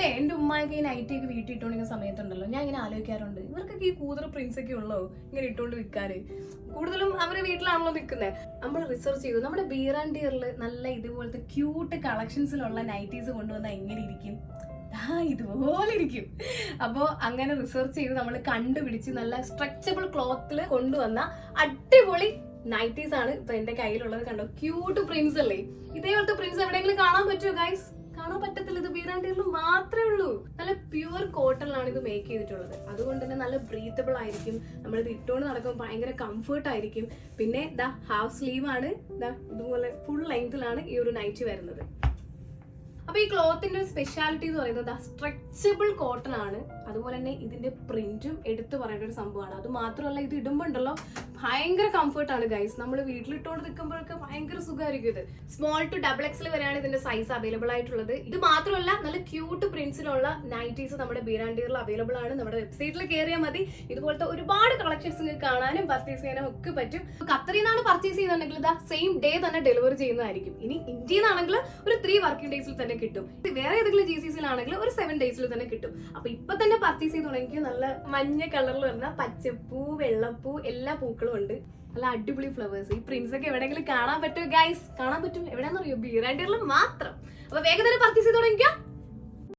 പണ്ടേ എന്റെ ഉമ്മയൊക്കെ ഈ നൈറ്റി ഒക്കെ വീട്ടിൽ ഇട്ടുകൊണ്ടിരിക്കുന്ന സമയത്തുണ്ടല്ലോ ഞാൻ ഇങ്ങനെ ആലോചിക്കാറുണ്ട്. ഇവർക്കൊക്കെ ഈ കൂതറ ഒക്കെ ഉള്ളോ? ഇങ്ങനെ ഇട്ടുകൊണ്ട് വിൽക്കാറ് കൂടുതലും അവരെ വീട്ടിലാണല്ലോ നിൽക്കുന്നത് നമ്മൾ റിസർച്ച് ചെയ്തു. നമ്മുടെ ബീറാൻഡിയറിൽ നല്ല ഇതുപോലത്തെ ക്യൂട്ട് കളക്ഷൻസിലുള്ള നൈറ്റീസ് കൊണ്ടുവന്നാൽ എങ്ങനെ ഇരിക്കും. ഇതുപോലെ ഇരിക്കും. അപ്പോൾ അങ്ങനെ റിസർച്ച് ചെയ്ത് നമ്മൾ കണ്ടുപിടിച്ച് നല്ല സ്ട്രെച്ചബിൾ ക്ലോത്തിൽ കൊണ്ടുവന്ന അടിപൊളി നൈറ്റീസ് ആണ് ഇപ്പൊ എന്റെ കയ്യിലുള്ളത്. കണ്ടോ? ക്യൂട്ട് പ്രിൻസ് അല്ലേ? ഇതേപോലത്തെ പ്രിൻസ് എവിടെയെങ്കിലും കാണാൻ പറ്റുമോ ഗൈസ് കാണാൻ പറ്റത്തില്ല. ഇത് ബീറാൻഡിയറിൽ മാത്രമേ ഉള്ളൂ. നല്ല പ്യുവർ കോട്ടണിലാണ് ഇത് മേക്ക് ചെയ്തിട്ടുള്ളത്. അതുകൊണ്ട് തന്നെ നല്ല ബ്രീത്തബിൾ ആയിരിക്കും. നമ്മൾ ഇത് ഇട്ടുകൊണ്ട് നടക്കുമ്പോൾ ഭയങ്കര കംഫർട്ട് ആയിരിക്കും. പിന്നെ ദ ഹാഫ് സ്ലീവ് ആണ്. ദാ ഇതുപോലെ ഫുൾ ലെങ്തിലാണ് ഈ ഒരു നൈറ്റ് വരുന്നത്. അപ്പോൾ ഈ ക്ലോത്തിന്റെ സ്പെഷ്യാലിറ്റി എന്ന് പറയുന്നത് സ്ട്രെച്ചബിൾ കോട്ടൺ ആണ്. അതുപോലെ തന്നെ ഇതിന്റെ പ്രിന്റും എടുത്തു പറയേണ്ട ഒരു സംഭവമാണ്. അത് മാത്രമല്ല ഇത് ഇടുമ്പോൾ ഉണ്ടല്ലോ ഭയങ്കര കംഫർട്ട് ആണ് ഗൈസ് നമ്മൾ വീട്ടിലിട്ടുകൊണ്ട് നിൽക്കുമ്പോഴൊക്കെ ഭയങ്കര സുഖമായിരിക്കും ഇത്. സ്മോൾ ടു ഡബിൾ എക്സിൽ വരെയാണ് ഇതിന്റെ സൈസ് അവൈലബിൾ ആയിട്ടുള്ളത്. ഇത് മാത്രമല്ല നല്ല ക്യൂട്ട് പ്രിന്റ്സിലുള്ള നൈറ്റീസ് നമ്മുടെ ബീരാണ്ടീറിൽ അവൈലബിൾ ആണ്. നമ്മുടെ വെബ്സൈറ്റിൽ കയറിയാൽ മതി. ഇതുപോലത്തെ ഒരുപാട് കളക്ഷൻസ് നിങ്ങൾക്ക് കാണാനും പർച്ചേസ് ചെയ്യാനും ഒക്കെ പറ്റും. ഖത്തറിൽ നിന്നാണ് പർച്ചേസ് ചെയ്യുന്നുണ്ടെങ്കിൽ ഇതാ സെയിം ഡേ തന്നെ ഡെലിവറി ചെയ്യുന്നതായിരിക്കും. ഇനി ഇന്ത്യയിൽ നിന്നാണെങ്കിൽ ഒരു ത്രീ വർക്കിംഗ് ഡേയ്സിൽ തന്നെ കിട്ടും. വേറെ ഏതെങ്കിലും ജി സി സിയിലാണെങ്കിൽ ഒരു സെവൻ ഡേയ്സിൽ തന്നെ കിട്ടും. അപ്പൊ ഇപ്പൊ തന്നെ പർച്ചേസ് ചെയ്ത് തുടങ്ങിയ നല്ല മഞ്ഞ കളറിൽ വരുന്ന പച്ചപ്പൂ വെള്ളപ്പൂ എല്ലാ പൂക്കളും ഉണ്ട്. നല്ല അടിപൊളി ഫ്ലവേഴ്സ് ഈ പ്രിൻസ് ഒക്കെ എവിടെയെങ്കിലും കാണാൻ പറ്റുമോ ഗൈസ് കാണാൻ പറ്റും എവിടെയാണെന്നറിയോ? ബീറാൻഡിയറിൽ മാത്രം. അപ്പൊ വേഗം തന്നെ പർച്ചേസ് ചെയ്ത് തുടങ്ങിക്കോ.